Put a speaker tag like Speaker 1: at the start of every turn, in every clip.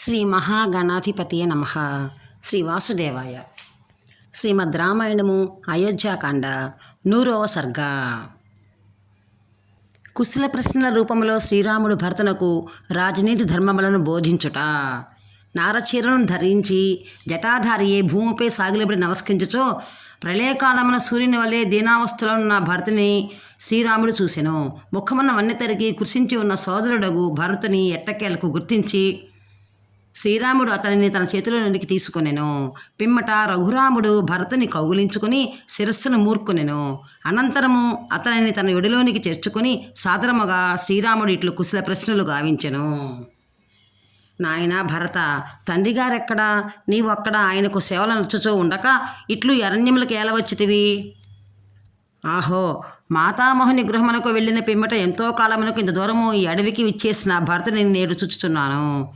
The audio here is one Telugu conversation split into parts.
Speaker 1: శ్రీ మహాగణాధిపతియ నమ. శ్రీ వాసుదేవాయ. శ్రీమద్ రామాయణము అయోధ్యాకాండ నూరవ సర్గ. కుశల ప్రశ్నల రూపంలో శ్రీరాముడు భర్తనకు రాజనీతి ధర్మములను బోధించుట. నారచీరను ధరించి జటాధారియే భూమిపై సాగిలబడి నమస్కరించుచో ప్రళయకాలమున సూర్యుని వలె దీనావస్థలో ఉన్న భరతుని శ్రీరాముడు చూసెను. ముఖమున్న వన్నెతరికి కృషించి ఉన్న సోదరుడగు భరతుని ఎట్టకేలకు గుర్తించి శ్రీరాముడు అతనిని తన చేతిలోనికి తీసుకొనెను. పిమ్మట రఘురాముడు భరతుని కౌగులించుకుని శిరస్సును మూర్కొనెను. అనంతరము అతనిని తన ఒడిలోనికి చేర్చుకుని సాదరముగా శ్రీరాముడు ఇట్లు కుశల ప్రశ్నలు గావించెను. నాయన భరత తండ్రి గారెక్కడా నీవు అక్కడ ఆయనకు సేవలు నచ్చుచూ ఉండక ఇట్లు అరణ్యములకు ఏలవచ్చితివి? ఆహో మాతామోహని గృహమునకు వెళ్ళిన పిమ్మట ఎంతో కాలమునకు ఇంత దూరము ఈ అడవికి విచ్చేసిన భరతని నేడు చూచుతున్నాను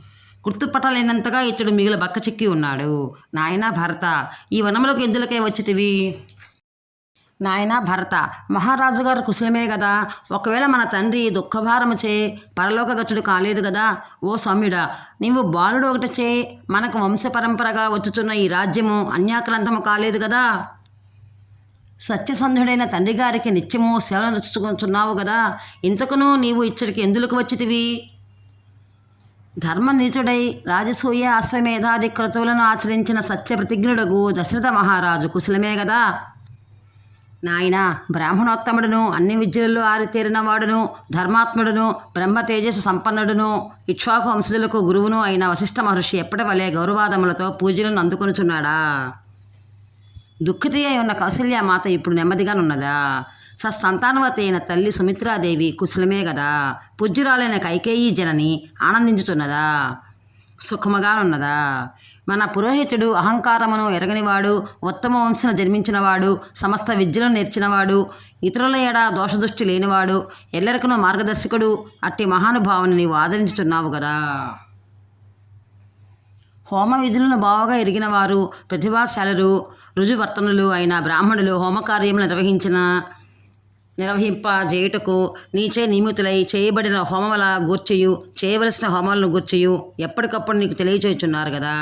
Speaker 1: గుర్తుపట్టలేనంతగా ఇతడు మిగిలిన బక్క చిక్కి ఉన్నాడు. నాయనా భరత ఈ వనములకు ఎందులకై వచ్చితివి? నాయనా భరత మహారాజు గారు కుశలమే కదా ఒకవేళ మన తండ్రి దుఃఖభారముచే పరలోకగతుడు కాలేదు కదా ఓ సౌమ్యుడా నీవు బాలుడు ఒకటి చే మనకు వంశపరంపరగా వచ్చుతున్న ఈ రాజ్యము అన్యాక్రాంతము కాలేదు కదా సత్యసంధుడైన తండ్రి గారికి నిత్యము సేవలు నచ్చుకుంటున్నావు కదా ఇంతకును నీవు ఇచ్చడికి ఎందులకు వచ్చితివి? ధర్మనీతుడై రాజసూయ అశ్వమేధాది క్రతువులను ఆచరించిన సత్యప్రతిజ్ఞుడగు దశరథ మహారాజు కుశలమే కదా నాయన బ్రాహ్మణోత్తముడును అన్ని విద్యలలో ఆరితేరిన వాడును ధర్మాత్ముడును బ్రహ్మ తేజస్సు సంపన్నుడును ఇక్ష్వాకు వంశజులకు గురువును అయిన వశిష్ఠ మహర్షి ఎప్పటి వలె గౌరవాదములతో పూజలను అందుకొనుచున్నాడా? దుఃఖితి అయి ఉన్న కౌశల్య మాత ఇప్పుడు నెమ్మదిగానున్నదా? సస్తంతానవతి అయిన తల్లి సుమిత్రాదేవి కుశలమే కదా పూజ్యురాలైన కైకేయీ జనని ఆనందించుతున్నదా? సుఖముగానున్నదా? మన పురోహితుడు అహంకారమును ఎరగనివాడు ఉత్తమ వంశను జన్మించినవాడు సమస్త విద్యను నేర్చినవాడు ఇతరుల ఎడ దోషదృష్టి లేనివాడు ఎల్లరికను మార్గదర్శకుడు అట్టి మహానుభావుని నీవు ఆదరించుతున్నావు కదా హోమ విధులను బాగా ఎరిగిన వారు ప్రతిభాశాలురు రుజువర్తనులు అయిన బ్రాహ్మణులు హోమకార్యములు నిర్వహించిన నిర్వహింప చేయుటకు నీచే నియమితులై చేయబడిన హోమముల గూర్చియు చేయవలసిన హోమాలను గూర్చియు ఎప్పటికప్పుడు నీకు తెలియచేయుచున్నారు కదా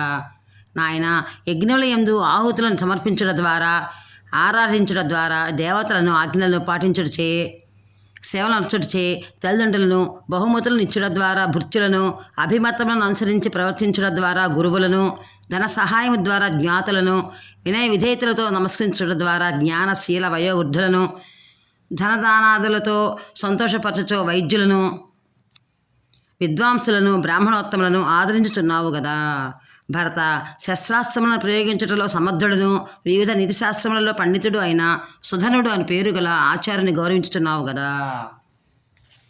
Speaker 1: నాయన యజ్ఞముల యందు ఆహుతులను సమర్పించడం ద్వారా ఆరాధించడం ద్వారా దేవతలను ఆజ్ఞలను పాటించుటచే సేవలు నడుచుటచే తల్లిదండ్రులను బహుమతులను ఇచ్చడం ద్వారా భృత్యులను అభిమతములను అనుసరించి ప్రవర్తించడం ద్వారా గురువులను ధన సహాయం ద్వారా జ్ఞాతులను వినయ విధేయతలతో నమస్కరించడం ద్వారా జ్ఞానశీల వయోవృద్ధులను ధనదానాదులతో సంతోషపరచచో వైద్యులను విద్వాంసులను బ్రాహ్మణోత్తములను ఆదరించుచున్నావు కదా భరత శస్త్రాస్త్రములను ప్రయోగించుటలో సమర్థుడును వివిధ నీతిశాస్త్రములలో పండితుడు అయిన సుధనుడు అని పేరు గల ఆచార్యుని గౌరవించుచున్నావు కదా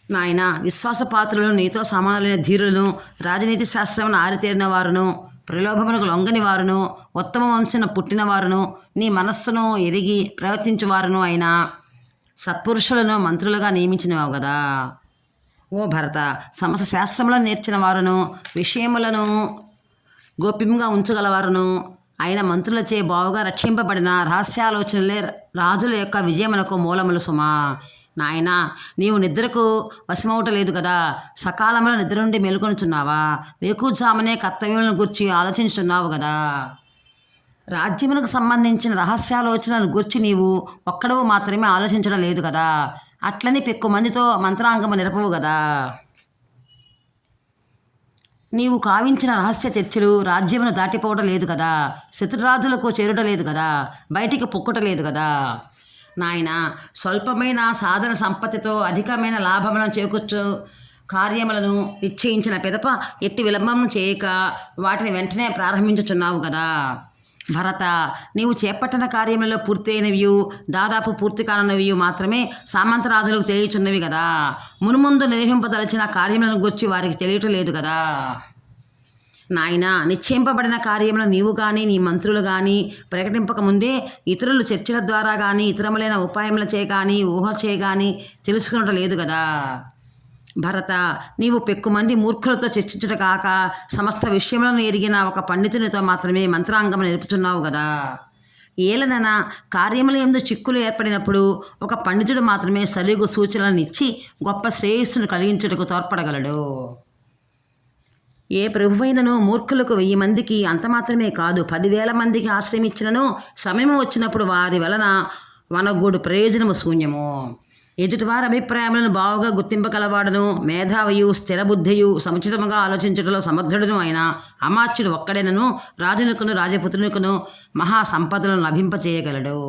Speaker 1: నాయన విశ్వాసపాత్రులను నీతో సమానులైన ధీరులను రాజనీతి శాస్త్రమును ఆరితేరిన వారును ప్రలోభములకు లొంగని వారును ఉత్తమ వంశన పుట్టిన వారును నీ మనస్సును ఎరిగి ప్రవర్తించువారును అయినా సత్పురుషులను మంత్రులుగా నియమించినవావు కదా ఓ భరత సమస్త శాస్త్రంలో నేర్చిన వారును విషయములను గోప్యంగా ఉంచగలవారును. ఆయన మంత్రులచే బావుగా రక్షింపబడిన రహస్యాలోచనలే రాజుల యొక్క విజయమునకు మూలములు సుమా. నాయన నీవు నిద్రకు వశమవటలేదు కదా సకాలంలో నిద్ర నుండి మేలుకొనుచున్నావా? వేకుజామునే కర్తవ్యములను గురించి ఆలోచించున్నావు కదా రాజ్యమునకు సంబంధించిన రహస్యాలోచనలను గుర్చి నీవు ఒక్కడవు మాత్రమే ఆలోచించడం లేదు కదా. అట్లని పెక్కు మందితో మంత్రాంగము నిరపవు కదా నీవు కావించిన రహస్య చర్చలు రాజ్యమును దాటిపోవడం లేదు కదా. శత్రురాజులకు చేరుట లేదు కదా. బయటికి పొక్కుట లేదు కదా. నాయన స్వల్పమైన సాధన సంపత్తితో అధికమైన లాభములను చేకూర్చు కార్యములను నిశ్చయించిన పిదప ఎట్టి విలంబం చేయక వాటిని వెంటనే ప్రారంభించుచున్నావు కదా భరత నీవు చేపట్టిన కార్యములలో పూర్తయినవి దాదాపు పూర్తి కానున్నవియు మాత్రమే సామంతరాజులకు తెలియచున్నవి కదా మునుముందు నిర్వహింపదలిచిన కార్యములను గురించి వారికి తెలియటం లేదు కదా నాయన నిశ్చయింపబడిన కార్యములను నీవు కానీ నీ మంత్రులు కానీ ప్రకటింపక ముందే ఇతరులు చర్చల ద్వారా కానీ ఇతరములైన ఉపాయముల చే కానీ ఊహ చే కానీ తెలుసుకునటం లేదు కదా భరత నీవు పెక్కుమంది మూర్ఖులతో చర్చించుట కాక సమస్త విషయములను ఎరిగిన ఒక పండితునితో మాత్రమే మంత్రాంగం నేర్పుతున్నావు కదా ఏలనన కార్యముల ఎందు చిక్కులు ఏర్పడినప్పుడు ఒక పండితుడు మాత్రమే సలుగు సూచనలను ఇచ్చి గొప్ప శ్రేయస్సును కలిగించుటకు తోడ్పడగలడు. ఏ ప్రభువైనను మూర్ఖులకు వెయ్యి మందికి అంత మాత్రమే కాదు పదివేల మందికి ఆశ్రయం ఇచ్చినను సమయం వచ్చినప్పుడు వారి వలన వనగూడు ప్రయోజనము శూన్యము. ఎదుటివారి అభిప్రాయములను బావుగా గుర్తింపగలవాడును మేధావియు స్థిరబుద్ధియు సముచితముగా ఆలోచించడంలో సమర్థుడును అయిన అమాత్యుడు ఒక్కడేనను రాజునుకును రాజపుత్రునికును మహా సంపదలను లభింపచేయగలడు.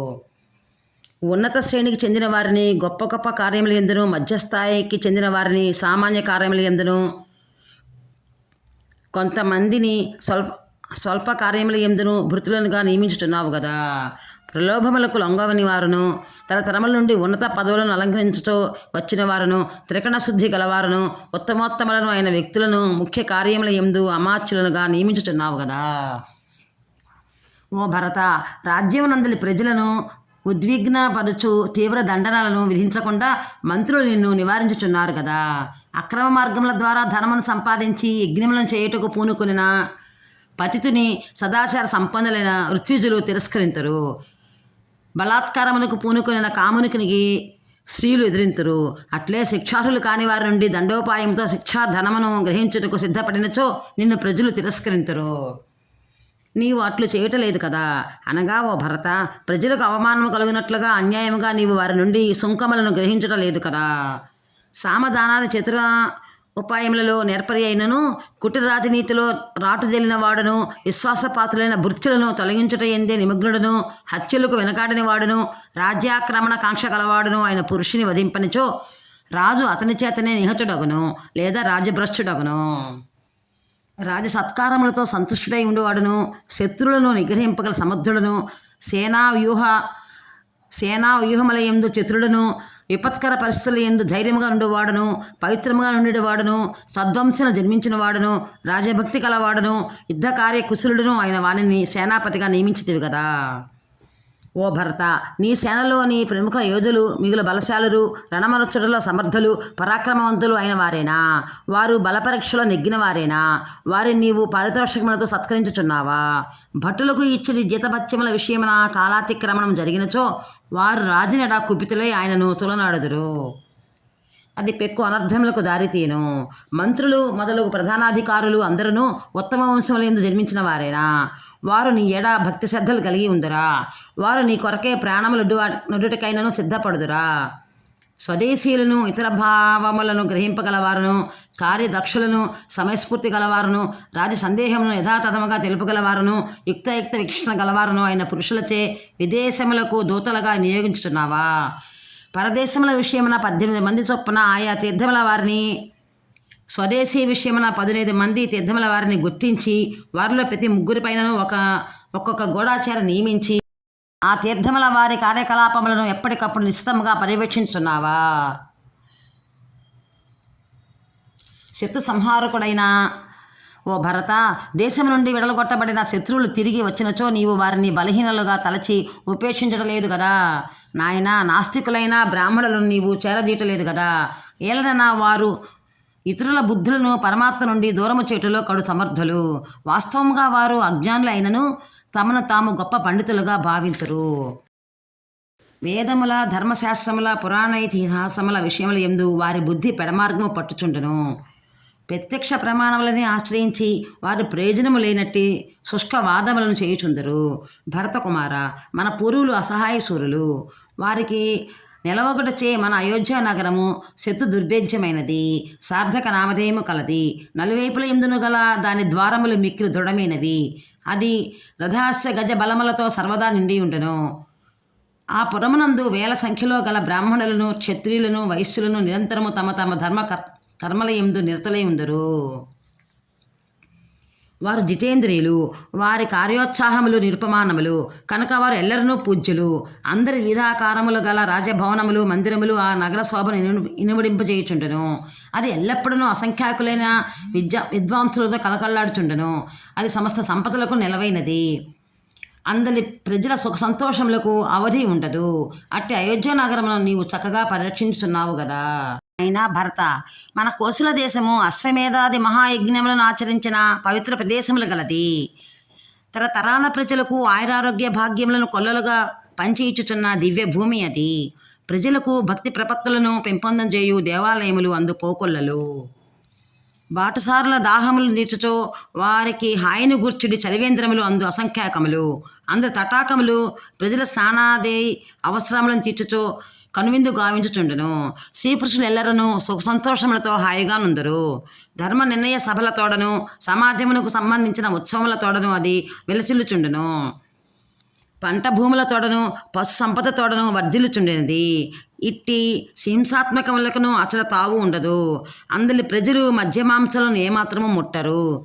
Speaker 1: ఉన్నత శ్రేణికి చెందిన వారిని గొప్ప గొప్ప కార్యములు ఎందును మధ్యస్థాయికి చెందిన వారిని సామాన్య కార్యములు ఎందును కొంతమందిని స్వల్ప స్వల్ప కార్యములు ఎందును భృతులనుగా నియమించుతున్నావు కదా ప్రలోభములకు లొంగవని వారును తరతరముల నుండి ఉన్నత పదవులను అలంకరించుతూ వచ్చిన వారును త్రికణ శుద్ధి గలవారును ఉత్తమోత్తములను అయిన వ్యక్తులను ముఖ్య కార్యముల ఎందు అమాత్యులనుగా నియమించుచున్నావు కదా ఓ భరత రాజ్యమునందలి ప్రజలను ఉద్విగ్నపరచు తీవ్ర దండనాలను విధించకుండా మంత్రులు నిన్ను నివారించుచున్నారు కదా అక్రమ మార్గముల ద్వారా ధనమును సంపాదించి యజ్ఞములను చేయుటకు పూనుకునిన పతితుని సదాచార సంపన్నులైన ఋత్విజులు తిరస్కరింతరు. బలాత్కారమునకు పూనుకొనిన కామునికినికి స్త్రీలు ఎదిరింతురు. అట్లే శిక్షార్హులు కాని వారి నుండి దండోపాయంతో శిక్షా ధనమును గ్రహించుటకు సిద్ధపడినచో నిన్ను ప్రజలు తిరస్కరింతురు. నీవు అట్లు చేయటలేదు కదా. అనగా ఓ భరత ప్రజలకు అవమానము కలిగినట్లుగా అన్యాయముగా నీవు వారి నుండి సుంకములను గ్రహించటం లేదు కదా. సామదానాది చతుర ఉపాయములలో నేర్పరి అయినను కుటిర రాజనీతిలో రాటు జల్లిన వాడును విశ్వాసపాత్రులైన భృత్యులను తొలగించుట ఎందే నిమగ్నుడును హత్యలకు వెనకాడని వాడును రాజ్యాక్రమణ కాంక్ష గలవాడును ఆయన పురుషుని వధింపనిచో రాజు అతని చేతనే నిహతుడగును లేదా రాజభ్రష్టుడగును రాజ సత్కారములతో సంతుష్టుడై ఉండేవాడును శత్రువులను నిగ్రహింపగల సమర్థుడును సేనా వ్యూహ సేనా వ్యూహముల ఎందు చతురుడును విపత్కర పరిస్థితుల ఎందు ధైర్యంగా ఉండేవాడను పవిత్రముగా ఉండేవాడను సద్వంశన జన్మించిన వాడును రాజభక్తి కలవాడును యుద్ధ కార్య కుశలుడును ఆయన వాణిని సేనాపతిగా నియమించితివి కదా ఓ భర్త నీ సేనలోని ప్రముఖ యోధులు మిగులు బలశాలురు రణమరచుటలో సమర్థులు పరాక్రమవంతులు అయిన వారేనా? వారు బలపరీక్షలో నెగ్గిన వారేనా? వారిని నీవు పారితోషికములతో సత్కరించుచున్నావా? భటులకు ఇచ్చడి జీతభత్యముల విషయమున కాలాతిక్రమణం జరిగినచో వారు రాజునెడ కుపితులై ఆయనను తులనాడుదురు. అది పెక్కు అనర్థములకు దారితీయను మంత్రులు మొదలగు ప్రధానాధికారులు అందరూ ఉత్తమ వంశములందు జన్మించిన వారేనా? వారు నీ ఎడ భక్తి శ్రద్ధలు కలిగి ఉందిరా? వారు నీ కొరకే ప్రాణములు నుడుటకైనను సిద్ధపడుదురా? స్వదేశీయులను ఇతర భావములను గ్రహింపగలవారును కార్యదక్షులను సమయస్ఫూర్తి గలవారును రాజు సందేహమును యథాతథముగా తెలుపగలవారును యుక్తయుక్త వీక్షణ గలవారును అయిన పురుషులచే విదేశములకు దూతలుగా నియోగించుతున్నావా పరదేశముల విషయమున పద్దెనిమిది మంది చొప్పున ఆయా తీర్థముల వారిని స్వదేశీ విషయమున పదిహేను మంది తీర్థముల వారిని గుర్తించి వారిలో ప్రతి ముగ్గురిపైనను ఒక ఒక్కొక్క గూఢాచార నియమించి ఆ తీర్థముల వారి కార్యకలాపములను ఎప్పటికప్పుడు నిశ్చితంగా పర్యవేక్షించున్నావా శత్రు సంహారకుడైన ఓ భరత దేశం నుండి విడలగొట్టబడిన శత్రువులు తిరిగి వచ్చినచో నీవు వారిని బలహీనలుగా తలచి ఉపేక్షించడం లేదు కదా నాయన నాస్తికులైన బ్రాహ్మణులను నీవు చేరదీయటలేదు కదా ఏలన వారు ఇతరుల బుద్ధులను పరమాత్మ నుండి దూరము చేటులో కడు సమర్థులు. వాస్తవంగా వారు అజ్ఞానులైనను తమను తాము గొప్ప పండితులుగా భావించరు వేదముల ధర్మశాస్త్రముల పురాణ ఇతిహాసముల విషయముల ఎందు వారి బుద్ధి పెడమార్గము పట్టుచుండును. ప్రత్యక్ష ప్రమాణములని ఆశ్రయించి వారు ప్రయోజనము లేనట్టి శుష్క వాదములను చేయుచుందరు. భరతకుమార మన పూర్వులు అసహాయ సూరులు వారికి నిలవగుటచే మన అయోధ్య నగరము శత్రు దుర్భేద్యమైనది. సార్థక నామధేయము కలది. నలువైపుల ఎందును గల దాని ద్వారములు మిక్కిలు దృఢమైనవి. అది రథాస్య గజ బలములతో సర్వదా నిండి ఉండును. ఆ పురమునందు వేల సంఖ్యలో గల బ్రాహ్మణులను క్షత్రియులను వైశ్యులను నిరంతరము తమ తమ ధర్మ కర్ కర్మల ఎందు నిరతలై ఉందరు. వారు జితేంద్రియులు వారి కార్యోత్సాహములు నిరుపమానములు కనుక వారు ఎల్లరనూ పూజ్యులు. అందరి విధాకారములు గల రాజభవనములు మందిరములు ఆ నగర శోభను ఇనుమడింపజేయుచుండెను. అది ఎల్లప్పుడూ అసంఖ్యాకులైన విద్యా విద్వాంసులతో కలకల్లాడుచుండెను. అది సమస్త సంపదలకు నిలవైనది. అందరి ప్రజల సుఖ సంతోషములకు అవధి ఉండదు. అట్టి అయోధ్య నగరమును నీవు చక్కగా పరిరక్షించుతున్నావు కదా అయినా భరత. మన కోశల దేశము అశ్వమేధాది మహాయజ్ఞములను ఆచరించిన పవిత్ర ప్రదేశములు గలది. తరతరాల ప్రజలకు ఆయురారోగ్య భాగ్యములను కొల్లలుగా పంచి ఇచ్చుచున్న దివ్య భూమి అది. ప్రజలకు భక్తి ప్రపత్తులను పెంపొందం చేయు దేవాలయములు అందు కోకొల్లలు. బాటసారుల దాహములు తీర్చుచో వారికి హాయిని గూర్చుడి చలివేంద్రములు అందు అసంఖ్యాకములు. అందు తటాకములు ప్రజల స్నానాది అవసరములను తీర్చుచో కనువిందు గావించుచుండును. శ్రీపురుషులు ఎల్లరను సుఖ సంతోషములతో హాయిగా నుందరు. ధర్మ నిర్ణయ సభలతోడను సమాజమునకు సంబంధించిన ఉత్సవములతోడను అది వెలసిల్లుచుండును. పంట భూముల తోడను పశు సంపద తోడను వర్ధిల్లుచుండినది. ఇట్టి హింసాత్మకములకును అచల తావు ఉండదు. అందులో ప్రజలు మధ్యమాంసలను ఏమాత్రము ముట్టరు.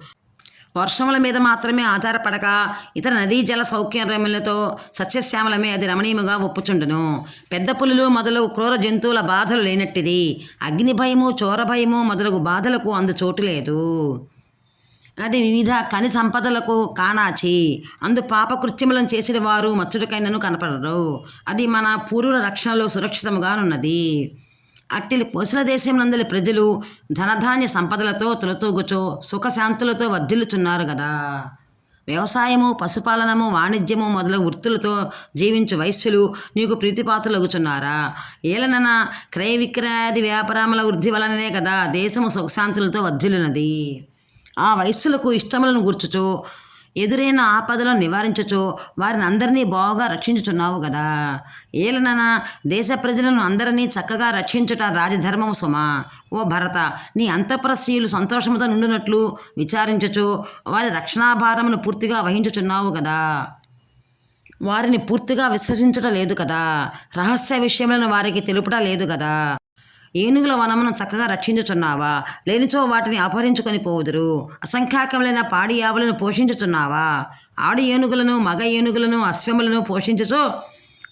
Speaker 1: వర్షముల మీద మాత్రమే ఆధారపడక ఇతర నదీ జల సౌకర్యములతో సస్యశ్యామలమే అది రమణీయముగా ఒప్పుచుండును. పెద్ద పులులు మొదలగు క్రూర జంతువుల బాధలు లేనట్టిది. అగ్ని భయము చోర భయము మొదలగు బాధలకు అందు చోటు లేదు. అది వివిధ కని సంపదలకు కాణాచి. అందు పాపకృత్యములను చేసిన వారు మత్సుడికైనను కనపడరు. అది మన పూర్వుల రక్షణలో సురక్షితముగానున్నది. అట్టిలి కోసల దేశంనందలి ప్రజలు ధనధాన్య సంపదలతో తులతూగుచో సుఖశాంతులతో వర్ధిల్లుచున్నారు కదా వ్యవసాయము పశుపాలనము వాణిజ్యము మొదలగు వృత్తులతో జీవించు వైశ్యులు నీకు ప్రీతిపాత్రులగుచున్నారా. ఏలనన క్రయ విక్రయాది వ్యాపారముల వృద్ధి వలననే కదా దేశము సుఖశాంతులతో వర్ధిల్లునది. ఆ వయస్సులకు ఇష్టములను గుర్చుచు ఎదురైన ఆపదలను నివారించచో వారిని అందరినీ బాగా రక్షించుచున్నావు కదా ఏలనన దేశ ప్రజలను అందరినీ చక్కగా రక్షించుట రాజధర్మము సుమ. ఓ భరత నీ అంతఃపుర స్త్రీలు సంతోషముతో నుండినట్లు విచారించుచు వారి రక్షణాభారమును పూర్తిగా వహించుచున్నావు కదా వారిని పూర్తిగా విశ్వసించటం లేదు కదా. రహస్య విషయములను వారికి తెలుపుట లేదు కదా. ఏనుగుల వనమును చక్కగా రక్షించుచున్నావా? లేనిచో వాటిని అపహరించుకొని పోవుదురు. అసంఖ్యాకములైన పాడి ఆవులను పోషించుచున్నావా? ఆడి ఏనుగులను మగ ఏనుగులను అశ్వములను పోషించుచో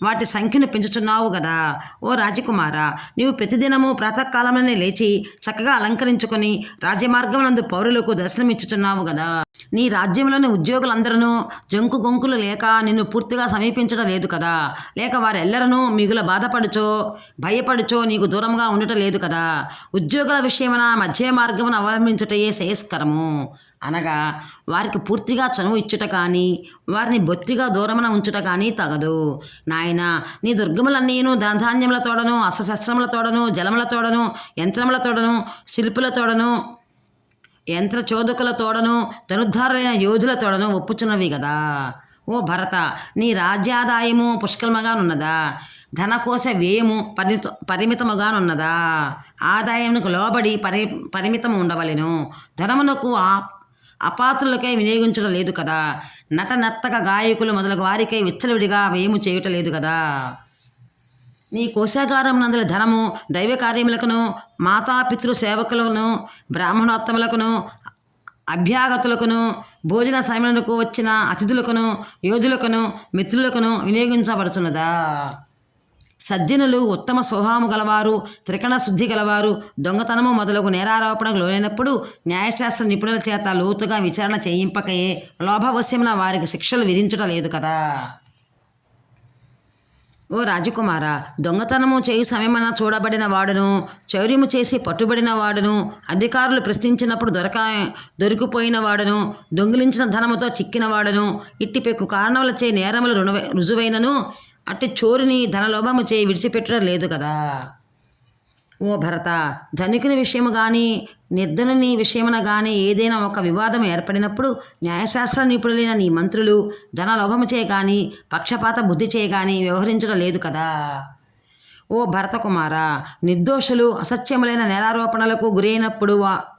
Speaker 1: వాటి సంఖ్యను పెంచుతున్నావు కదా ఓ రాజకుమార నీవు ప్రతిదినము ప్రాతకాలంలోనే లేచి చక్కగా అలంకరించుకొని రాజ్యమార్గమునందు పౌరులకు దర్శనమిచ్చుతున్నావు కదా నీ రాజ్యంలోని ఉద్యోగులందరూ జంకు గొంకులు లేక నిన్ను పూర్తిగా సమీపించడం లేదు కదా. లేక వారెల్లరనూ మిగుల బాధపడుచో భయపడుచో నీకు దూరంగా ఉండటం లేదు కదా. ఉద్యోగుల విషయమున మధ్య మార్గమును అవలంబించుటయే శ్రేయస్కరము. అనగా వారికి పూర్తిగా చనువు ఇచ్చుట కానీ వారిని బొత్తిగా దూరమున ఉంచుట కానీ తగదు. నాయన నీ దుర్గములన్నీను ధనధాన్యముల తోడను అస్త్రశస్త్రముల తోడను జలముల తోడను యంత్రముల తోడను శిల్పుల తోడను యంత్ర చోదకుల తోడను ధనుద్ధారులైన యోధుల తోడను ఒప్పుచున్నవి కదా ఓ భరత నీ రాజ్యాదాయము పుష్కలముగానున్నదా? ధనకోశ వ్యయము పరిమిత పరిమితముగానున్నదా? ఆదాయమునకు లోబడి పరి పరిమితము ఉండవలెను. ధనమునకు ఆ అపాత్రులకై వినియోగించడం లేదు కదా. నట నర్తక గాయకులు మొదలగు వారికై విచ్చలవిడిగా వ్యయము చేయుట లేదు కదా. నీ కోశాగారం నందల ధనము దైవ కార్యములకును మాతాపితృ సేవకులను బ్రాహ్మణోత్తములకును అభ్యాగతులకును భోజన సమయములకు వచ్చిన అతిథులకును యోధులకును మిత్రులకును వినియోగించబడుచున్నదా? సజ్జనులు ఉత్తమ స్వభావము గలవారు త్రికణ శుద్ధి గలవారు దొంగతనము మొదలగు నేరారోపణకు లోనైనప్పుడు న్యాయశాస్త్ర నిపుణుల చేత లోతుగా విచారణ చేయింపకయే లోభవశ్యమున వారికి శిక్షలు విధించట లేదు కదా. ఓ రాజకుమార దొంగతనము చేయు సమయమన చూడబడిన వాడును చౌర్యము చేసి పట్టుబడిన వాడును అధికారులు ప్రశ్నించినప్పుడు దొరక దొరికిపోయిన వాడును దొంగిలించిన ధనముతో చిక్కిన వాడును ఇట్టి పెక్కు కారణములచే నేరములు రుణవ రుజువైనను అట్టి చోరుని ధనలోభము చేయి విడిచిపెట్టడం లేదు కదా. ఓ భరత ధనికుని విషయము కానీ నిర్ధనుని విషయమున కానీ ఏదైనా ఒక వివాదం ఏర్పడినప్పుడు న్యాయశాస్త్ర నిపుణులైన నీ మంత్రులు ధనలోభము చేయ కానీ పక్షపాత బుద్ధి చేయ కానీ వ్యవహరించడం లేదు కదా. ఓ భరతకుమార నిర్దోషులు అసత్యములైన నేరారోపణలకు గురైనప్పుడు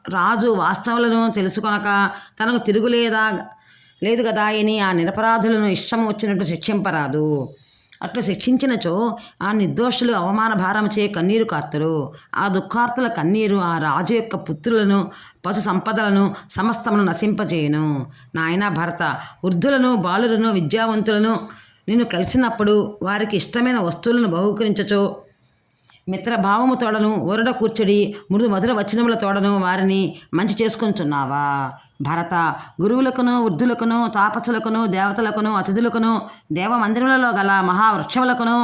Speaker 1: రాజు వాస్తవాలను తెలుసుకొనక తనకు తిరుగులేదా లేదు కదా అని ఆ నిరపరాధులను ఇష్టం వచ్చినట్టు శిక్షింపరాదు. అట్లు శిక్షించినచో ఆ నిర్దోషులు అవమాన భారముచే కన్నీరు కార్తరు. ఆ దుఃఖార్తుల కన్నీరు ఆ రాజు యొక్క పుత్రులను పశు సంపదలను సమస్తమును నశింపజేయును. నాయన భరత వృద్ధులను బాలులను విద్యావంతులను నిన్ను కలిసినప్పుడు వారికి ఇష్టమైన వస్తువులను బహుకరించచో. మిత్రభావము తోడను ఒరుడ కూర్చుడి మృదు మధుర వచనముల తోడను వారిని మంచి చేసుకుంటున్నావా భరత గురువులకును వృద్ధులకును తాపసులకును దేవతలకును అతిథులకును దేవమందిరములలో గల మహావృక్షములకును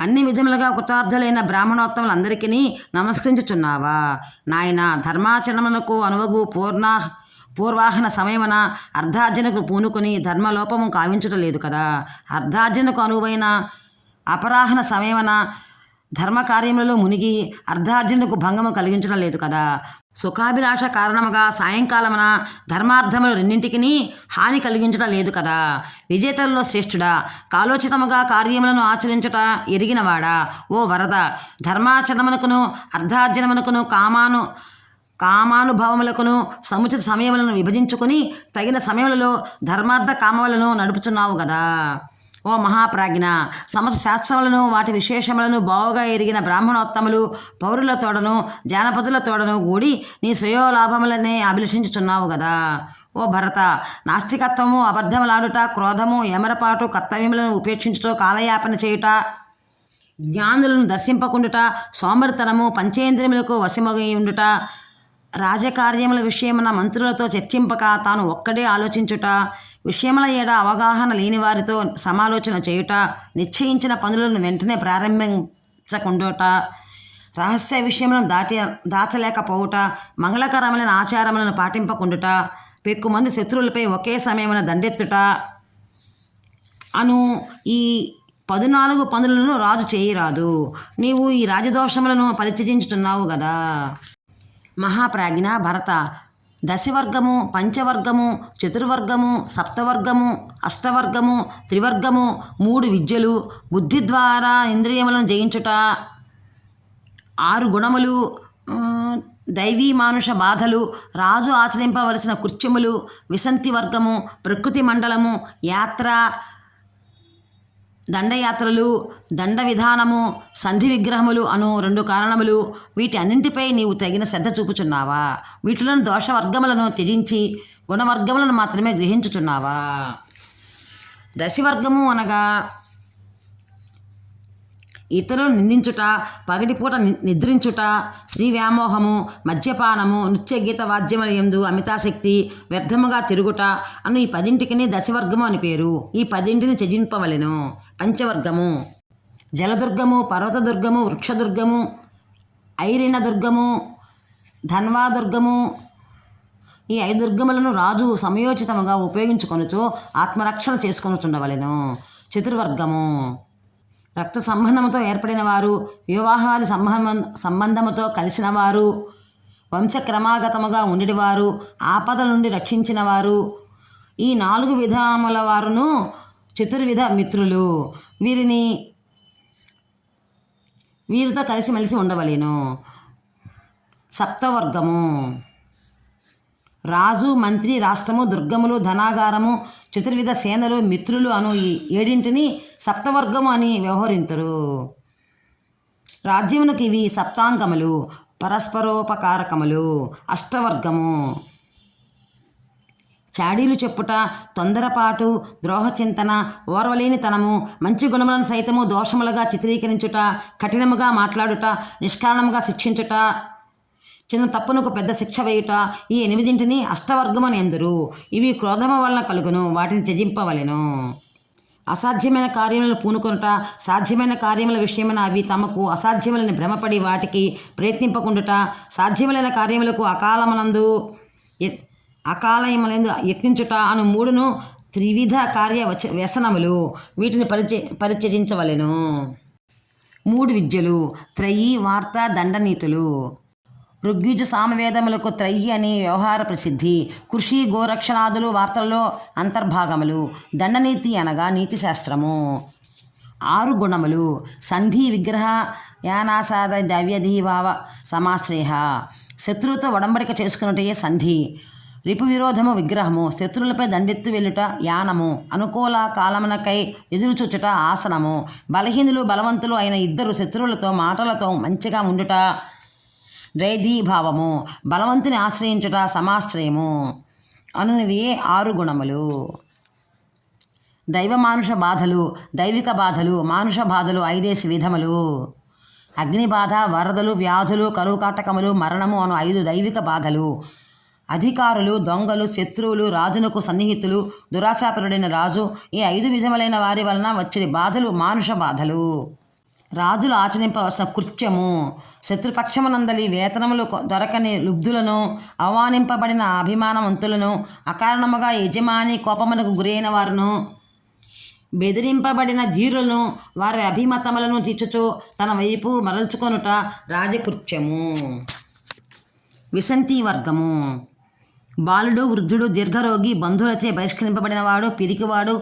Speaker 1: అన్ని విధములుగా కృతార్థులైన బ్రాహ్మణోత్తములందరికీ నమస్కరించుచున్నావా? నాయన ధర్మాచరణమునకు అనువగు పూర్ణ పూర్వాహన సమయమున అర్ధార్జనకు పూనుకొని ధర్మలోపము కావించటం లేదు కదా? అర్ధార్జనకు అనువైన అపరాహన సమయమున ధర్మకార్యములలో మునిగి అర్ధార్జునులకు భంగము కలిగించడం లేదు కదా. సుఖాభిలాష కారణముగా సాయంకాలమున ధర్మార్థములు రెండింటికి హాని కలిగించడం లేదు కదా. విజేతలలో శ్రేష్ఠుడా కాలోచితముగా కార్యములను ఆచరించుట ఎరిగినవాడా? ఓ వరద ధర్మాచరణమునకును అర్ధార్జనమునకును కామాను కామానుభవములకును సముచిత సమయములను విభజించుకుని తగిన సమయములలో ధర్మార్థ కామములను నడుపుచున్నావు కదా. ఓ మహాప్రాజ్ఞ సమస్త శాస్త్రములను వాటి విశేషములను బావుగా ఎరిగిన బ్రాహ్మణోత్తములు పౌరుల తోడను జానపదుల తోడను కూడి నీ శ్రేయోలాభములనే అభిలషించుచున్నావు కదా ఓ భరత నాస్తికత్వము అబద్ధములాడుట క్రోధము ఎమరపాటు కర్తవ్యములను ఉపేక్షించుతో కాలయాపన చేయుట జ్ఞానులను దర్శింపకుండుట సోమరితనము పంచేంద్రియములకు వశమగి ఉండుట రాజకార్యముల విషయమున మంత్రులతో చర్చింపక తాను ఒక్కడే ఆలోచించుట విషయముల ఏడ అవగాహన లేని వారితో సమాలోచన చేయుట నిశ్చయించిన పనులను వెంటనే ప్రారంభించకుండుట రహస్య విషయములను దాటి దాచలేకపోవుట మంగళకరమైన ఆచారములను పాటింపకుండుట పెక్కుమంది శత్రువులపై ఒకే సమయమున దండెత్తుట అను ఈ పదునాలుగు పనులను రాజు చేయరాదు. నీవు ఈ రాజదోషములను పరిత్యజించుతున్నావు కదా మహాప్రాజ్ఞ భరత దశవర్గము పంచవర్గము చతుర్వర్గము సప్తవర్గము అష్టవర్గము త్రివర్గము మూడు విద్యలు బుద్ధి ద్వారా ఇంద్రియములను జయించుట ఆరు గుణములు దైవీ మానుష బాధలు రాజు ఆచరింపవలసిన కృత్యములు విసంతి వర్గము ప్రకృతి మండలము యాత్ర దండయాత్రలు దండ విధానము సంధి విగ్రహములు అను రెండు కారణములు వీటి అన్నింటిపై నీవు తగిన శ్రద్ధ చూపుచున్నావా? వీటిలోని దోషవర్గములను త్యజించి గుణవర్గములను మాత్రమే గ్రహించుచున్నావా? దశవర్గము అనగా ఇతరులు నిందించుట పగటిపూట ని- నిద్రించుట స్త్రీ వ్యామోహము మద్యపానము నృత్య గీత వాద్యముల యందు అమితాశక్తి వ్యర్థముగా తిరుగుట అను ఈ పదింటికిని దశవర్గము అని పేరు. ఈ పదింటిని త్యజింపవలెను. పంచవర్గము. జలదుర్గము పర్వతదుర్గము వృక్షదుర్గము ఐరిణ దుర్గము ధన్వాదుర్గము. ఈ ఐదు దుర్గములను రాజు సమయోచితముగా ఉపయోగించుకొనుచు ఆత్మరక్షణ చేసుకొనుచుండవలెను. చతుర్వర్గము. రక్త సంబంధముతో ఏర్పడిన వారు వివాహాది సంబంధం సంబంధముతో కలిసిన వారు వంశక్రమాగతముగా ఉండివారు ఆపద నుండి రక్షించిన వారు ఈ నాలుగు విధముల వారును చతుర్విధ మిత్రులు. వీరిని వీరితో కలిసిమెలిసి ఉండవలేను. సప్తవర్గము. రాజు మంత్రి రాష్ట్రము దుర్గములు ధనాగారము చతుర్విధ సేనలు మిత్రులు అను ఈ ఏడింటిని సప్తవర్గము అని వ్యవహరించరు రాజ్యమునకు ఇవి సప్తాంగములు పరస్పరోపకారకములు అష్టవర్గము. చాడీలు చెప్పుట తొందరపాటు ద్రోహచింతన ఓర్వలేనితనము మంచి గుణములను సైతము దోషములుగా చిత్రీకరించుట కఠినముగా మాట్లాడుట నిష్కారణముగా శిక్షించుట చిన్న తప్పునకు పెద్ద శిక్ష వేయుట ఈ ఎనిమిదింటిని అష్టవర్గమని ఎందురు? ఇవి క్రోధము వలన కలుగును వాటిని త్యజింపవలెను. అసాధ్యమైన కార్యములను పూనుకొనుట సాధ్యమైన కార్యముల విషయమైన అవి తమకు అసాధ్యములని భ్రమపడి వాటికి ప్రయత్నింపకుండుట సాధ్యములైన కార్యములకు అకాలమునందు అకాలయములందు యత్నించుట అను మూడును త్రివిధ కార్య వచ వ్యసనములు. వీటిని పరిచ పరిచయించవలెను మూడు విద్యలు. త్రయీ వార్త దండనీతులు. ఋగ్విజు సామవేదములకు త్రయ్యి అని వ్యవహార ప్రసిద్ధి. కృషి గోరక్షణాదులు వార్తల్లో అంతర్భాగములు. దండనీతి అనగా నీతి శాస్త్రము ఆరు గుణములు. సంధి విగ్రహ యానాసాద దవ్యధీభావ సమాశ్రయ. శత్రువుతో ఒడంబడిక చేసుకున్నటే సంధి. రిపు విరోధము విగ్రహము శత్రువులపై దండెత్తు వెళ్ళుట యానము అనుకూల కాలమునకై ఎదురుచూచుట ఆసనము. బలహీనులు బలవంతులు అయిన ఇద్దరు శత్రువులతో మాటలతో మంచిగా ఉండుట ద్వైధీభావము బలవంతుని ఆశ్రయించుట సమాశ్రయము. అనునివి ఆరు గుణములు. దైవ మానుష బాధలు దైవిక బాధలు మానుష బాధలు ఐదేసి విధములు. అగ్నిబాధ వరదలు వ్యాధులు కరువు కాటకములు మరణము అను ఐదు దైవిక బాధలు. అధికారులు దొంగలు శత్రువులు రాజునకు సన్నిహితులు దురాశాపరుడైన రాజు ఈ ఐదు విధములైన వారి వలన వచ్చే బాధలు మానుష బాధలు. రాజులు ఆచరింపవలసిన కృత్యము శత్రుపక్షమునందలి వేతనములు దొరకని లుబ్ధులను అవమానింపబడిన అభిమానవంతులను అకారణముగా యజమాని కోపమునకు గురైన వారును బెదిరింపబడిన ధీరులను వారి అభిమతములను తీర్చుచు తన వైపు మరల్చుకొనుట రాజకృత్యము. విసంతి వర్గము బాలుడు వృద్ధుడు దీర్ఘరోగి బంధువులచే బహిష్కరింపబడినవాడు పిరికివాడు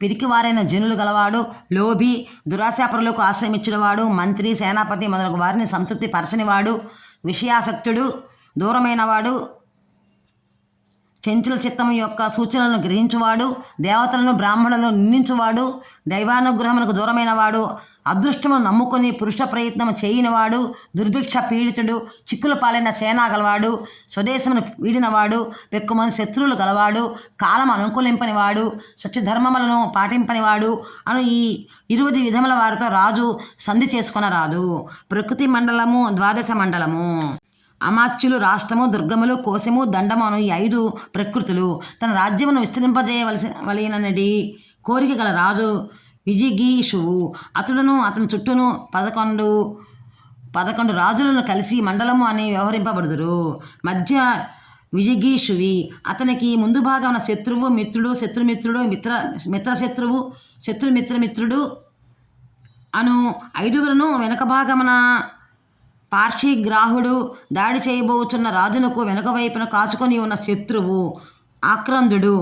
Speaker 1: పిరికివారైన జనులు గలవాడు లోభి దురాశాపరులకు ఆశ్రయించినవాడు మంత్రి సేనాపతి మొదలగు వారిని సంతృప్తి పరచనివాడు విషయాసక్తుడు దూరమైనవాడు చెంచుల చిత్తం యొక్క సూచనలను గ్రహించువాడు దేవతలను బ్రాహ్మణులను నిందించువాడు దైవానుగ్రహములకు దూరమైనవాడు అదృష్టమును నమ్ముకొని పురుష ప్రయత్నం చేయనివాడు దుర్భిక్ష పీడితుడు చిక్కుల పాలైన సేనా గలవాడు స్వదేశమును వీడినవాడు పెక్కుమంది శత్రువులు గలవాడు కాలం అనుకూలింపనివాడు సత్యధర్మములను పాటింపనివాడు అను ఈ ఇరువది విధముల వారితో రాజు సంధి చేసుకొనరాదు. ప్రకృతి మండలము ద్వాదశ మండలము. అమాత్యులు రాష్ట్రము దుర్గములు కోశము దండము ఈ ఐదు ప్రకృతులు. తన రాజ్యమును విస్తరింపజేయవలసి వలయనడి కోరిక గల రాజు విజిగీషువు. అతడును అతని చుట్టూను పదకొండు పదకొండు రాజులను కలిసి మండలము అని వ్యవహరింపబడుదురు. మధ్య విజిగీషువి అతనికి ముందు భాగమున శత్రువు మిత్రుడు శత్రుమిత్రుడు మిత్ర మిత్రశత్రువు శత్రుమిత్రమిత్రుడు అను ఐదుగురును వెనక భాగమున పార్శ్వగ్రాహుడు దాడి చేయబోచున్న రాజునకు వెనుక వైపున కాచుకొని ఉన్న శత్రువు ఆక్రందుడు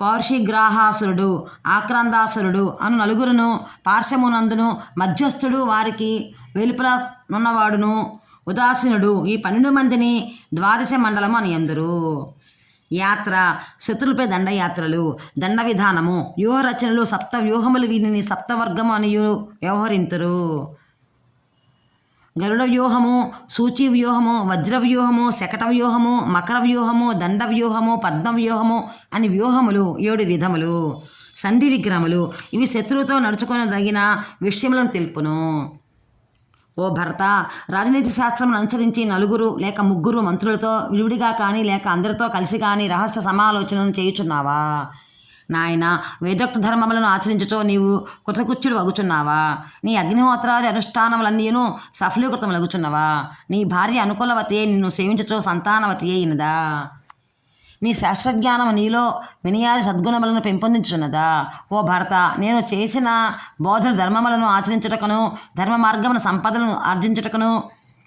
Speaker 1: పార్షిగ్రాహాసురుడు ఆక్రందాసురుడు అను నలుగురును పార్శ్వమునందును మధ్యస్థుడు వారికి వెలుపల నున్నవాడును ఉదాసీనుడు ఈ పన్నెండు మందిని ద్వాదశ మండలము అని అందరు యాత్ర శత్రులపై దండయాత్రలు దండ విధానము వ్యూహరచనలు సప్త వ్యూహములు వీరిని సప్తవర్గము అని వ్యవహరింతురు. గరుడ వ్యూహము సూచి వ్యూహము వజ్ర వ్యూహము శకట వ్యూహము మకర వ్యూహము దండ వ్యూహము పద్మ వ్యూహము అని వ్యూహములు ఏడు విధములు. సంధి విగ్రహములు ఇవి శత్రువుతో నడుచుకొనదగిన విషయములను తెలుపును. ఓ భర్త రాజనీతి శాస్త్రం అనుసరించి నలుగురు లేక ముగ్గురు మంత్రులతో విడివిడిగా కానీ లేక అందరితో కలిసి కానీ రహస్య సమాలోచనను చేయుచున్నావా? నాయన వేదోక్త ధర్మములను ఆచరించుతో నీవు కృతకృత్యుడు వగుచున్నావా? నీ అగ్నిహోత్రాది అనుష్ఠానములన్నీను సఫలీకృతములగుచున్నవా నీ భార్య అనుకూలవతి నిన్ను సేవించుతో సంతానవతి అయినదా నీ శాస్త్రజ్ఞానం నీలో వినయాది సద్గుణములను పెంపొందించున్నదా ఓ భర్త నేను చేసిన బోధన ధర్మములను ఆచరించుటకును ధర్మ మార్గమున సంపదలను ఆర్జించుటకును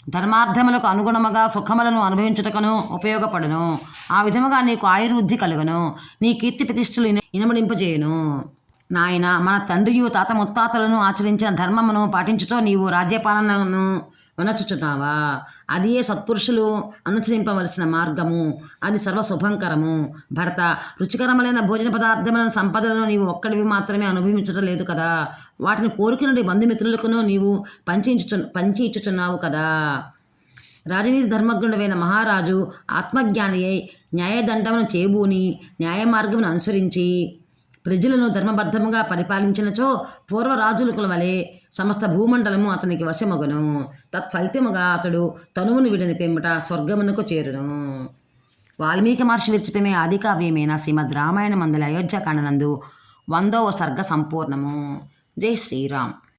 Speaker 1: ధర్మార్థములకు అనుగుణముగా సుఖములను అనుభవించుటకును ఉపయోగపడును. ఆ విధముగా నీకు ఆయుర్వృద్ధి కలుగును. నీ కీర్తి ప్రతిష్టలు ఇనుమడింపజేయును నాయన మన తండ్రియు తాత ముత్తాతలను ఆచరించిన ధర్మమును పాటించుతో నీవు రాజ్యపాలనను వినచుచున్నావా? అది ఏ సత్పురుషులు అనుసరింపవలసిన మార్గము. అది సర్వ శుభంకరము భర్త రుచికరమైన భోజన పదార్థములను సంపదలను నీవు ఒక్కడివి మాత్రమే అనుభవించటం లేదు కదా. వాటిని కోరుకున్న బంధుమిత్రులకును నీవు పంచించు పంచి ఇచ్చుచున్నావు కదా. రాజనీతి ధర్మజ్ఞుడైన మహారాజు ఆత్మజ్ఞాని అయి న్యాయదండమును చేబూని న్యాయ మార్గమును అనుసరించి ప్రజలను ధర్మబద్ధముగా పరిపాలించినచో పూర్వ రాజుల వలె సమస్త భూమండలము అతనికి వశమగును. తత్ఫలితముగా అతడు తనువును విడిని పెంబట స్వర్గమునకు చేరును. వాల్మీకి మహర్షి విరచితమే ఆది కావ్యమైన శ్రీమద్ రామాయణ మందుల అయోధ్యకాండనందు వందవ సర్గ సంపూర్ణము. జై శ్రీరామ్.